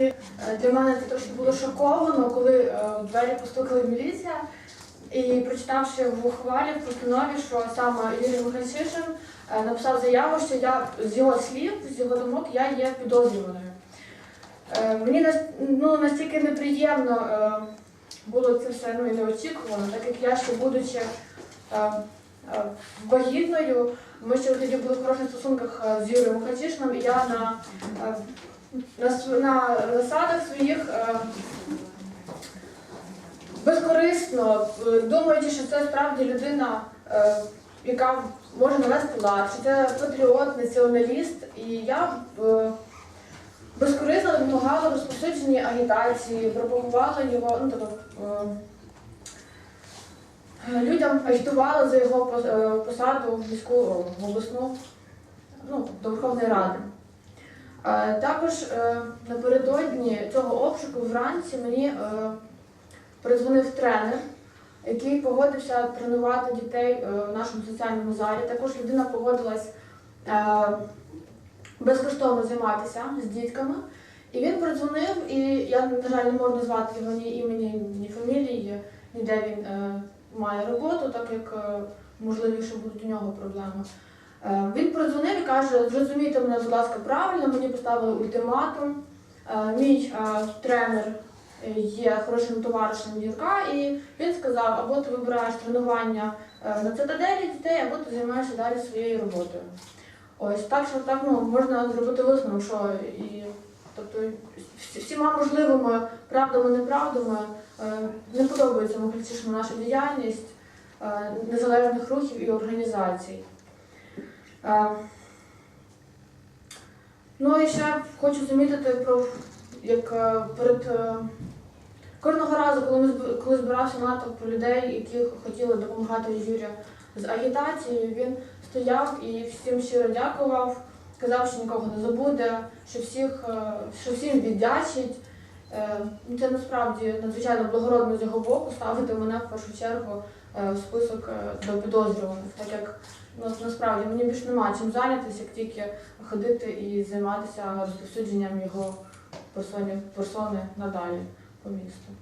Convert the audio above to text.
Е, Для мене це трошки було шоковано, коли е, в двері постукала міліція. І прочитавши в ухвалі в постанові, що саме Юрій Михайлішин е, написав заяву, що я з його слів, з його думок, я є підозрюваною. Мені ну, настільки неприємно було це все ну, і неочікувано, так як я ще будучи вагітною, ми ще тоді були в хороших стосунках з Юрієм Михайлішином, і я на на, на засадах своїх е, безкорисно, думаючи, що це справді людина, е, яка може навести лад, що це патріот, націоналіст, і я е, безкорисно допомагала розповсюдженні агітації, пропагувала його, ну тобто. е, Людям агітувала за його е, посаду в міську обласну ну, до Верховної Ради. Також е, напередодні цього обшуку вранці мені е, передзвонив тренер, який погодився тренувати дітей е, в нашому соціальному залі. Також людина погодилась безкоштовно займатися з дітками. І він передзвонив, і я, на жаль, не можу назвати його ні імені, ні фамілії, ніде він має роботу, так як можливіше будуть у нього проблеми. Е, Він продзвонив і каже, зрозумійте мене, будь ласка, правильно, мені поставили ультиматум. Е, Мій е, тренер є хорошим товаришем Юрка, і він сказав, або ти вибираєш тренування на цитаделі дітей, або ти займаєшся далі своєю роботою. Ось так, що так ну, можна зробити висновок, що і тобто всіма можливими правдами, неправдами не подобається Михайлішину наша діяльність незалежних рухів і організацій. Ну і ще хочу замітити про як е, перед е, кожного разу, коли ми коли збирався натовп людей, які хотіли допомагати Юрію з агітацією, він стояв і всім щиро дякував, казав, що нікого не забуде, що всіх, е, що всім віддячить. Е, ну, Це насправді надзвичайно благородно з його боку ставити мене в першу чергу е, в список е, до підозрюваних, так як ну, насправді мені більш нема чим зайнятися, як тільки ходити і займатися розповсюдженням його персони, персони надалі по місту.